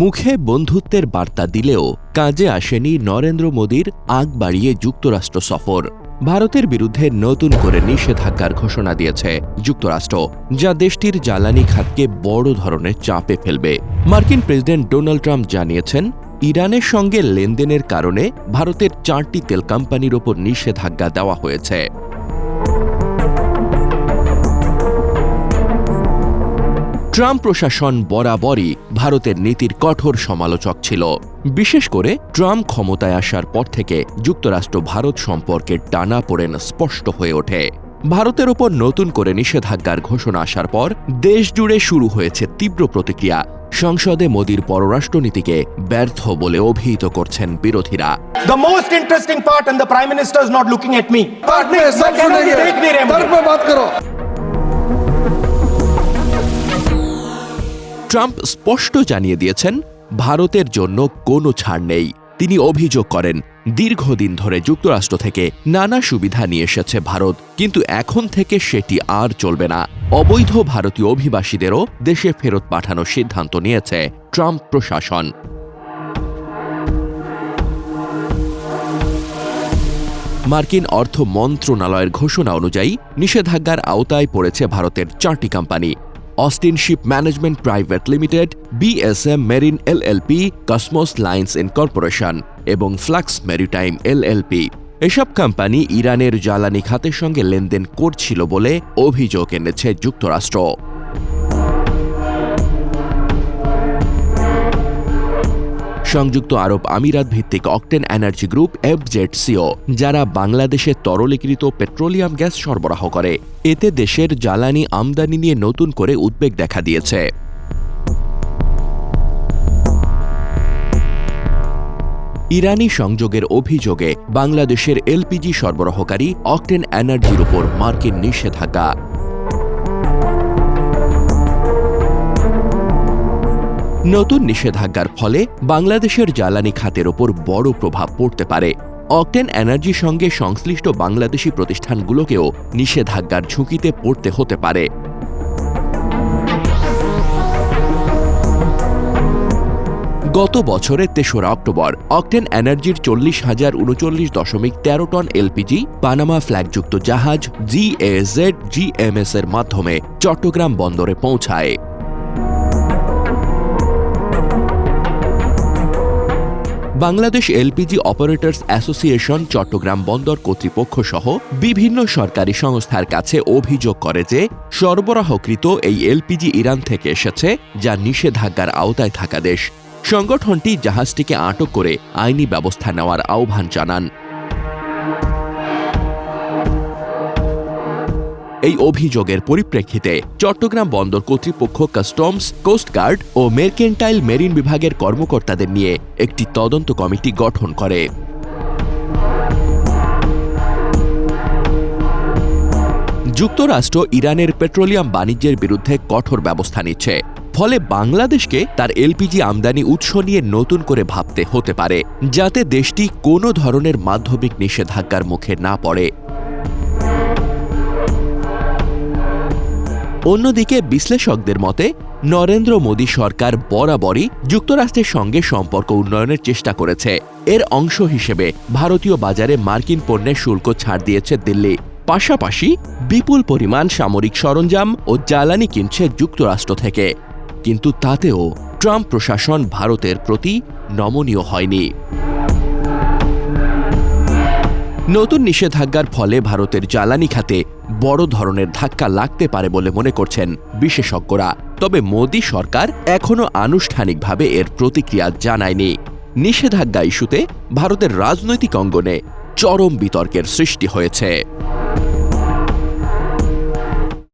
মুখে বন্ধুত্বের বার্তা দিলেও কাজে আসেনি নরেন্দ্র মোদীর আগ বাড়িয়ে যুক্তরাষ্ট্র সফর। ভারতের বিরুদ্ধে নতুন করে নিষেধাজ্ঞার ঘোষণা দিয়েছে যুক্তরাষ্ট্র, যা দেশটির জ্বালানি খাতকে বড় ধরনের চাপে ফেলবে। মার্কিন প্রেসিডেন্ট ডোনাল্ড ট্রাম্প জানিয়েছেন, ইরানের সঙ্গে লেনদেনের কারণে ভারতের চারটি তেল কোম্পানির ওপর নিষেধাজ্ঞা দেওয়া হয়েছে। ট্রাম্প প্রশাসন বরাবরই ভারতের নীতির কঠোর সমালোচক ছিল। বিশেষ করে ট্রাম্প ক্ষমতায় আসার পর থেকে যুক্তরাষ্ট্র ভারত সম্পর্কে টানা পড়েন স্পষ্ট হয়ে ওঠে। ভারতের ওপর নতুন করে নিষেধাজ্ঞার ঘোষণা আসার পর দেশ জুড়ে শুরু হয়েছে তীব্র প্রতিক্রিয়া। সংসদে মোদীর পররাষ্ট্রনীতিকে ব্যর্থ বলে অভিহিত করছেন বিরোধীরা। The most interesting part, and the Prime Minister is not looking at me. Trump স্পষ্ট জানিয়ে দিয়েছেন, ভারতের জন্য কোনো ছাড় নেই। তিনি অভিযোগ করেন, দীর্ঘদিন ধরে যুক্তরাষ্ট্র থেকে নানা সুবিধা নিয়ে এসেছে ভারত, কিন্তু এখন থেকে সেটি আর চলবে না। অবৈধ ভারতীয় অভিবাসীদেরও দেশে ফেরত পাঠানোর সিদ্ধান্ত নিয়েছে ট্রাম্প প্রশাসন। মার্কিন অর্থ মন্ত্রণালয়ের ঘোষণা অনুযায়ী নিষেধাজ্ঞার আওতায় পড়েছে ভারতের চারটি company. Austin ship management private limited BSM marine LLP Cosmos lines incorporation এবং ফ্লাক্স মেরিটাইম এলএলপি এসব কোম্পানি ইরানের জ্বালানি খাতের সঙ্গে লেনদেন করছিল বলে অভিযোগ এনেছে যুক্তরাষ্ট্র। সংযুক্ত আরব আমিরাত ভিত্তিক Octane Energy Group FZ CO যারা বাংলাদেশে তরলীকৃত পেট্রোলিয়াম গ্যাস সরবরাহ করে। এতে দেশের জ্বালানি আমদানি নিয়ে নতুন করে উদ্বেগ দেখা দিয়েছে। ইরানি সংযোগের অভিযোগে বাংলাদেশের এলপিজি সরবরাহকারী অকটেন এনার্জির উপর মার্কিন নিষেধাজ্ঞা। নতুন নিষেধাজ্ঞার ফলে বাংলাদেশের জ্বালানি খাতের ওপর বড় প্রভাব পড়তে পারে। অকটেন এনার্জির সঙ্গে সংশ্লিষ্ট বাংলাদেশি প্রতিষ্ঠানগুলোকেও নিষেধাজ্ঞার ঝুঁকিতে পড়তে হতে পারে। গত বছরের তেসরা অক্টোবর, অকটেন এনার্জির চল্লিশ হাজার উনচল্লিশ দশমিক তেরো টন এলপিজি, পানামা ফ্ল্যাগযুক্ত জাহাজ জিএজেড জিএমএস এর মাধ্যমে চট্টগ্রাম বন্দরে পৌঁছায়। Bangladesh LPG Operators Association Chattogram বন্দর কর্তৃপক্ষ সহ বিভিন্ন সরকারি সংস্থার কাছে অভিযোগ করে যে সরবরাহকৃত এই এলপিজি ইরান থেকে এসেছে যা নিষেধাজ্ঞার আওতায় থাকা দেশ। সংগঠনটি জাহাজটিকে আটক করে আইনি ব্যবস্থা নেওয়ার আহ্বান জানান। এই অভিযোগের পরিপ্রেক্ষিতে চট্টগ্রাম বন্দর কর্তৃপক্ষ কাস্টমস কোস্টগার্ড ও মেরকেন্টাইল মেরিন বিভাগের কর্মকর্তাদের নিয়ে একটি তদন্ত কমিটি গঠন করে। যুক্তরাষ্ট্র ইরানের পেট্রোলিয়াম বাণিজ্যের বিরুদ্ধে কঠোর ব্যবস্থা নিচ্ছে। ফলে বাংলাদেশকে তার এলপিজি আমদানি উৎস নিয়ে নতুন করে ভাবতে হতে পারে, যাতে দেশটি কোনো ধরনের মাধ্যমিক নিষেধাজ্ঞার মুখে না পড়ে। অন্যদিকে বিশ্লেষকদের মতে, নরেন্দ্র মোদী সরকার বরাবরই যুক্তরাষ্ট্রের সঙ্গে সম্পর্ক উন্নয়নের চেষ্টা করেছে। এর অংশ হিসেবে ভারতীয় বাজারে মার্কিন পণ্যের শুল্ক ছাড় দিয়েছে দিল্লি। পাশাপাশি বিপুল পরিমাণ সামরিক সরঞ্জাম ও জ্বালানি কিনছে যুক্তরাষ্ট্র থেকে। কিন্তু তাতেও ট্রাম্প প্রশাসন ভারতের প্রতি নমনীয় হয়নি। নতুন নিষেধাজ্ঞার ফলে ভারতের জ্বালানি খাতে বড় ধরনের ধাক্কা লাগতে পারে বলে মনে করছেন বিশেষজ্ঞরা। তবে মোদি সরকার এখনও আনুষ্ঠানিকভাবে এর প্রতিক্রিয়া জানায়নি। নিষেধাজ্ঞা ইস্যুতে ভারতের রাজনৈতিক অঙ্গনে চরম বিতর্কের সৃষ্টি হয়েছে।